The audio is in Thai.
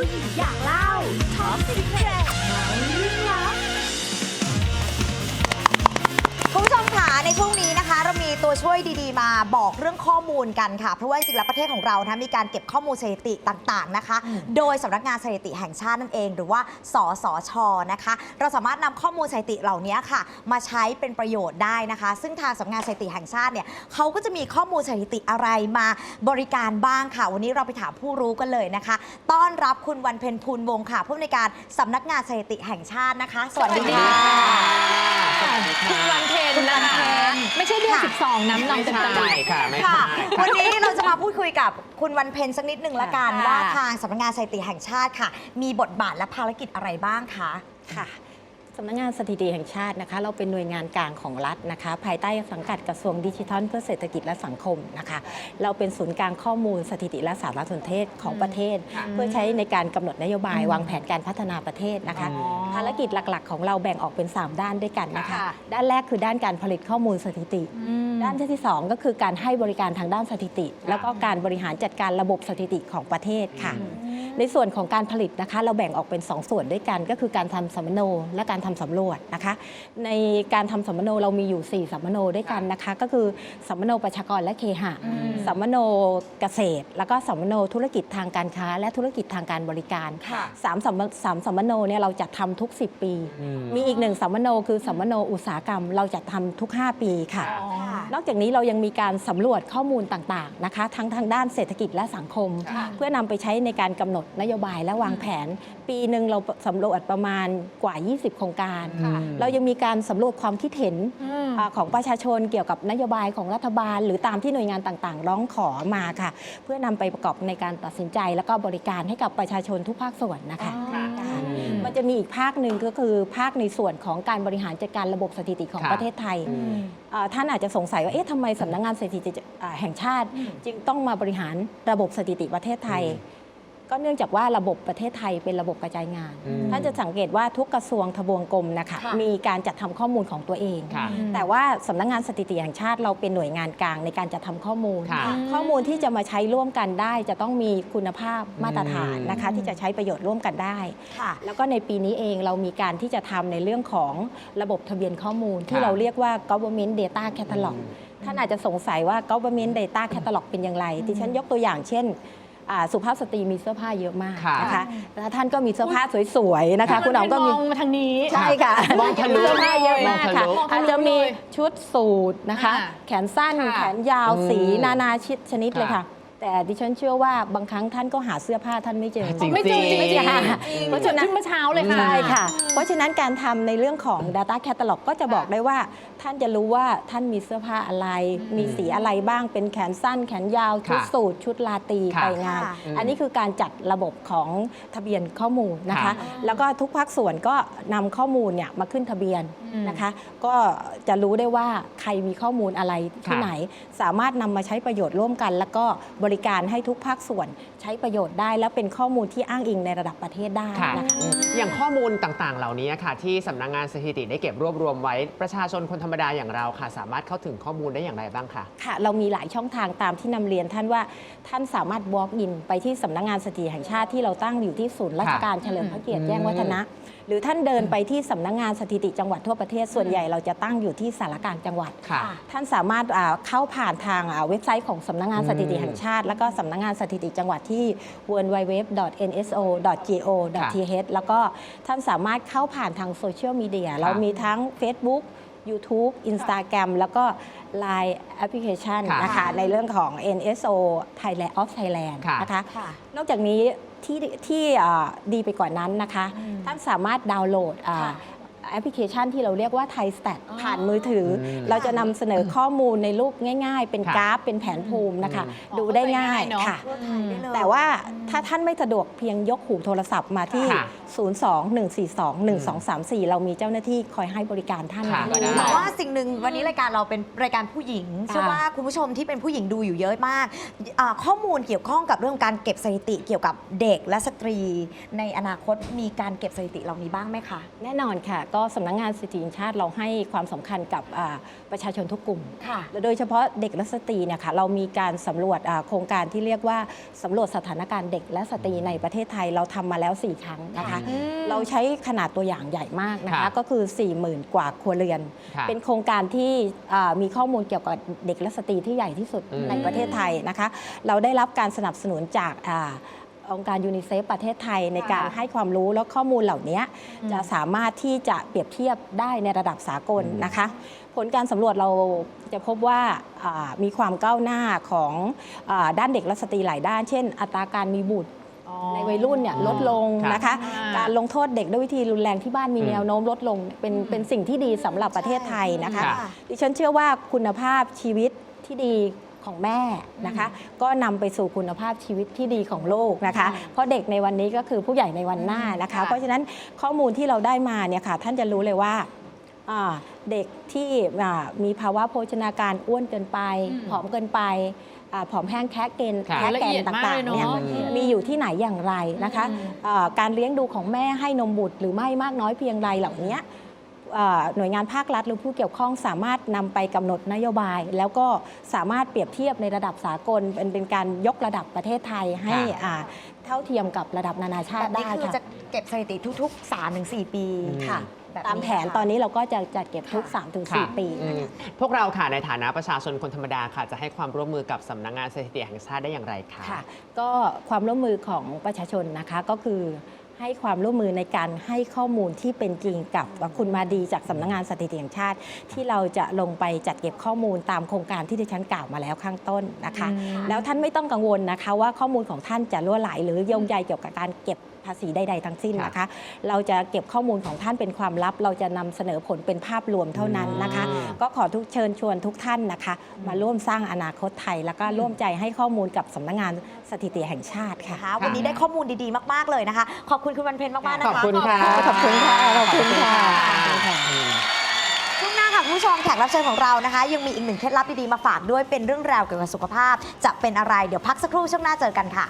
ผู้หญิงอยากเล่าท็อปสิเรตเมาเรื่องลับคุณผู้ชมค่ะในช่วงนี้ เรามีตัวช่วยดีๆ มาบอกเรื่องข้อมูลกันค่ะ เพราะว่าจริงๆแล้วประเทศของเรานะมีการเก็บข้อมูลสถิติต่างๆนะคะ โดยสำนักงานสถิติแห่งชาตินั่นเอง หรือว่าสสชนะคะ เราสามารถนำข้อมูลสถิติเหล่านี้ค่ะ มาใช้เป็นประโยชน์ได้นะคะ ซึ่งทางสำนักงานสถิติแห่งชาติเนี่ยเขาก็จะมีข้อมูลสถิติอะไรมาบริการบ้างค่ะ วันนี้เราไปถามผู้รู้กันเลยนะคะ ต้อนรับคุณวันเพ็ญภูลวงศ์ค่ะผู้อำนวยการสำนักงานสถิติแห่งชาตินะคะ สวัสดีค่ะ คุณวันเพ็ญคุณวันะนคะเพ็ญไม่ใช่เดือนค่ะ 12 น้ำนองไม่เต็มใช่ตลิ่งค่ะไม่ค่ะ ใช่วันนี้เราจะมาพูดคุยกับคุณวันเพ็ญสักนิดหนึ่งละกันค่ะ ว่าทางสำนักงานสถิติแห่งชาติค่ะ มีบทบาทและภารกิจอะไรบ้างคะ ค่ะ สำนักงานสถิติแห่งชาตินะคะ เราเป็นหน่วยงานกลางของรัฐนะคะ ภายใต้สังกัดกระทรวงดิจิทัล เพื่อเศรษฐกิจและสังคมนะคะ เราเป็นศูนย์กลางข้อมูลสถิติและสารสนเทศของประเทศ เพื่อใช้ในการกำหนดนโยบายวางแผนการพัฒนาประเทศนะคะอ๋อภารกิจหลักๆ ของเราแบ่งออกเป็น 3 ด้านด้วยกันนะคะค่ะด้านแรกคือด้านการผลิตข้อมูลสถิติ ด้านที่ 2 ก็คือการให้บริการทางด้านสถิติ แล้วก็การบริหารจัดการระบบสถิติของประเทศค่ะ ในส่วนของการผลิตนะคะ เราแบ่งออกเป็น 2 ส่วนด้วยกันก็คือการทำสัมมโนและการทำสำรวจนะคะ ในการทำสัมมโนเรามีอยู่ 4 สัมมโนด้วยกันนะคะ ก็คือสัมมโนประชากรและเคหะสัมมโนเกษตร แล้วก็สัมมโนธุรกิจทางการค้า และธุรกิจทางการบริการค่ะสามสัมมสามสัมมโนเนี่ยเราจะทำทุก 10 ปี มีอีกหนึ่งสัมมโนคือสัมมโนอุตสาหกรรม เราจะทำทุก 5 ปีค่ะ นอกจากนี้เรายังมีการสำรวจข้อมูลต่างๆนะคะ ทั้งทางด้านเศรษฐกิจและสังคมค่ะเพื่อนำไปใช้ในการกำหนดนโยบายและวางแผน ปีหนึ่งเราสำรวจประมาณกว่า 20 โครงการค่ะเรายังมีการสำรวจความคิดเห็นอ่าของประชาชนเกี่ยวกับนโยบายของรัฐบาล หรือตามที่หน่วยงานต่างๆ ร้องขอมาค่ะ เพื่อนำไปประกอบในการตัดสินใจ แล้วก็บริการให้กับประชาชนทุกภาคส่วนนะคะค่ะค่ะมันจะมีอีกภาคหนึ่งก็คือภาคในส่วนของการบริหารจัดการระบบสถิติของค่ะประเทศไทยเอ่อท่านอาจจะสงสัยว่าเอ๊ะทำไมสำนักงานสถิติอ่าแห่งชาติ จึงต้องมาบริหารระบบสถิติประเทศไทย ก็เนื่องจากว่าระบบประเทศไทยเป็นระบบกระจายงาน อืมท่านจะสังเกตว่าทุกกระทรวงทบวงกรมนะคะ ค่ะ มีการจัดทำข้อมูลของตัวเอง ค่ะ แต่ว่าสำนักงานสถิติแห่งชาติเราเป็นหน่วยงานกลางในการจัดทำข้อมูล ค่ะข้อมูลที่จะมาใช้ร่วมกันได้ จะต้องมีคุณภาพมาตรฐานนะคะ ที่จะใช้ประโยชน์ร่วมกันได้ ค่ะ แล้วก็ในปีนี้เองเรามีการที่จะทำในเรื่องของระบบทะเบียนข้อมูล ที่ค่ะเราเรียกว่า government data catalog ท่านอาจจะสงสัยว่า government data catalog เป็นอย่างไรดิฉันยกตัวอย่างเช่นอ่า สุภาพสตรีมีเสื้อผ้าเยอะมากค่ะนะคะแล้วท่านก็มีเสื้อผ้าสวยๆนะคะ คุณหนอมก็มีมองมาทางนี้ใช่ค่ะมองทะลุเสื้อผ้าเยอะมากค่ะมองทะลุอาจจะมีชุดสูทนะคะอ่าแขนสั้นค่ะแขนยาวอืมสีนานาชิดชนิดเลยค่ะค่ะ แต่ดิฉันเชื่อว่าบางครั้งท่านก็หาเสื้อผ้าท่านไม่เจอจริง ไม่เจอจริงไม่เจอค่ะเพราะฉะนั้นเมื่อเช้าเลยค่ะใช่ค่ะ เพราะฉะนั้นการทำในเรื่องของ Data Catalog ก็จะบอกได้ว่า ท่านจะรู้ว่าท่านมีเสื้อผ้าอะไร มีสีอะไรบ้างเป็นแขนสั้น แขนยาว ชุดค่ะสูทชุดลาตรีค่ะไปงาน ค่ะ อันนี้คือการจัดระบบของทะเบียนข้อมูลนะคะ ค่ะ แล้วก็ทุกภาคส่วนก็นำข้อมูลเนี่ยมาขึ้นทะเบียนอืมนะคะ ก็จะรู้ได้ว่าใครมีข้อมูลอะไรที่ค่ะ ไหน สามารถนำมาใช้ประโยชน์ร่วมกัน แล้วก็บริการให้ทุกภาคส่วนใช้ประโยชน์ได้ และเป็นข้อมูลที่อ้างอิงในระดับประเทศได้ค่ะนะคะ อย่างข้อมูลต่างๆ เหล่านี้ค่ะ ที่สำนักงานสถิติได้เก็บรวบรวมไว้ประชาชนคนธรรมดาอย่างเราค่ะ สามารถเข้าถึงข้อมูลได้อย่างไรบ้างคะค่ะเรามีหลายช่องทางตามที่นำเรียนท่านว่าท่านสามารถ walk in ไปที่สำนักงานสถิติแห่งชาติที่เราตั้งอยู่ที่ศูนย์ราชการเฉลิมพระเกียรติแจ้งวัฒนะ หรือท่านเดินไปที่สำนักงานสถิติจังหวัดทั่วประเทศส่วนใหญ่เราจะตั้งอยู่ที่สารกลารจังหวัด ค่ะ ท่านสามารถอ่าเข้าผ่านทางอ่าเว็บไซต์ของสำนักงานสถิติแห่งชาติแล้วก็สำนักงานสถิติจังหวัดที่ www.nso.go.th แล้วก็ท่านสามารถเข้าผ่านทางโซเชียลมีเดียเรามีทั้ง Facebook YouTube Instagram แล้วก็ Line แอปพลิเคชันค่ะนะคะในเรื่องของ NSO Thailand of Thailand ค่ะนะคะค่ะนอกจากนี้ที่ที่อ่าดีไปกว่านั้นนะคะ ท่านสามารถดาวน์โหลดอ่าค่ะ แอปพลิเคชันที่เราเรียกว่าไทยส t ต t อ๋อผ่านมือถืออม เราจะนำเสนอข้อมูลในรูปง่าย ๆ เป็นค่ะกราฟเป็นแผนภูมินะคะอืมดูได้ง่ายเข้าใจง่ายเนอะ ค่ะ ทั่วไทยได้เลยแต่ว่าถ้าท่านไม่สะดวกเพียงยกหูโทรศัพท์มาที่ ค่ะ 02-142-1234 เรามีเจ้าหน้าที่คอยให้บริการท่านค่ะนะก็ได้ แต่ว่าสิ่งหนึ่งวันนี้รายการเราเป็นรายการผู้หญิงค่ะเชื่อว่าคุณผู้ชมที่เป็นผู้หญิงดูอยู่เยอะมากอ่าข้อมูลเกี่ยวข้องกับเรื่องการเก็บสถิติเกี่ยวกับเด็กและสตรี ในอนาคตมีการเก็บสถิติเหล่านี้บ้างไหมคะ แน่นอนค่ะ ก็ก็สำนักงานสถิติแห่งชาติเราให้ความสำคัญกับอ่าประชาชนทุกกลุ่ม ค่ะและโดยเฉพาะเด็กและสตรีเนี่ยค่ะเรามีการสำรวจอ่าโครงการที่เรียกว่าสำรวจสถานการณ์เด็กและสตรีในประเทศไทยเราทำมาแล้ว 4 ครั้งนะคะ เราใช้ขนาดตัวอย่างใหญ่มากนะครัคะบก็คือ 40,000 กว่าครัวเรือนค่ะเป็นโครงการที่อ่ามีข้อมูลเกี่ยวกับเด็กและสตรีที่ใหญ่ที่สุดอืม ในประเทศไทยนะคะ เราได้รับการสนับสนุนจากอา องค์การยูนิเซฟประเทศไทยในการให้ความรู้แล้วข้อมูลเหล่านี้จะสามารถที่จะเปรียบเทียบได้ในระดับสากลนะคะ ผลการสำรวจเราจะพบว่าอ่ามีความก้าวหน้าของอาด้านเด็กและสตรีหลายด้าน เช่น อัตราการมีบุตรในวัยรุ่นเนี่ยอ๋อลดลงครับนะคะอ่าการลงโทษเด็กด้วยวิธีรุนแรงที่บ้านมีอืมแนวโน้มลดลง เป็นเป็นสิ่งที่ดีสำหรับประเทศไทยนะคะค่ะดิฉันเชื่อว่าคุณภาพชีวิตที่ดี ของแม่นะคะ ก็นำไปสู่คุณภาพชีวิตที่ดีของโลกนะคะ เพราะเด็กในวันนี้ก็คือผู้ใหญ่ในวันหน้านะคะค่ะเพราะฉะนั้นข้อมูลที่เราได้มาเนี่ยค่ะท่านจะรู้เลยว่าอ่าเด็กที่อ่ามีภาวะโภชนาการอ้วนเกินไปอืมผอมเกินไปอ่าผอมแห้งแคะเกณฑ์ค่ะแคะแกละเอีนยดตมาก่างเลยๆเนี่ยเนาะมีอยู่ที่ไหนอย่างไรนะคะอืมเอ่อการเลี้ยงดูของแม่ให้นมบุตรหรือไม่มากน้อยเพียงไรเหล่านี้เอ่อ หน่วยงานภาครัฐหรือผู้เกี่ยวข้องสามารถนำไปกำหนดนโยบาย แล้วก็สามารถเปรียบเทียบในระดับสากลเป็นเป็นการยกระดับประเทศไทยให้ค่ะอ่าเท่าเทียมกับระดับนานาชาแบติบนี้ได้คือค่ะจะเก็บสถิติทุกๆ3-4ปีอืมค่ะบบตามแผนค่ะตอนนี้เราก็จะจัดเก็บทุกค่ะค่ะ3-4 ปีอืมพวกเราค่ะในฐานะประชาชนคนธรรมดาค่ะ จะให้ความร่วมมือกับสำนักงานสถิติแห่งชาติได้อย่างไรคะค่ะก็ความร่วมมือของประชาชนนะคะก็คือ ให้ความร่วมมือในการให้ข้อมูลที่เป็นจริงกับคุณมาดีจากสำนักงานสถิติแห่งชาติ ที่เราจะลงไปจัดเก็บข้อมูลตามโครงการที่ดิฉันกล่าวมาแล้วข้างต้นนะคะ แล้วท่านไม่ต้องกังวลนะคะ ว่าข้อมูลของท่านจะล่วไหลหรือโยงใยเกี่ยวกับการเก็บภาษีใดๆทั้งสิ้นนะคะ เราจะเก็บข้อมูลของท่านเป็นความลับ เราจะนำเสนอผลเป็นภาพรวมเท่านั้นนะคะอืมก็ขอทุกเชิญชวนทุกท่านนะคะ มาร่วมสร้างอนาคตไทย แล้วก็ร่วมใจให้ข้อมูลกับสำนักงานสถิติแห่งชาติค่ะนะคะวันนี้ได้ข้อมูลดีๆ มากๆเลยนะคะ ขอบคุณคุณวันเพ็ญมากๆนะคะ ขอบคุณค่ะ ขอบคุณค่ะ ขอบคุณค่ะขอบคุณค่ะอืมช่วงหน้าค่ะคุณผู้ชมแขกรับเชิญของเรานะคะ ยังมีอีกหนึ่งเคล็ดลับดีๆมาฝากด้วยเป็นเรื่องราวเกี่ยวกับสุขภาพ จะเป็นอะไรเดี๋ยวพักสักครู่ช่วงหน้าเจอกันค่ะ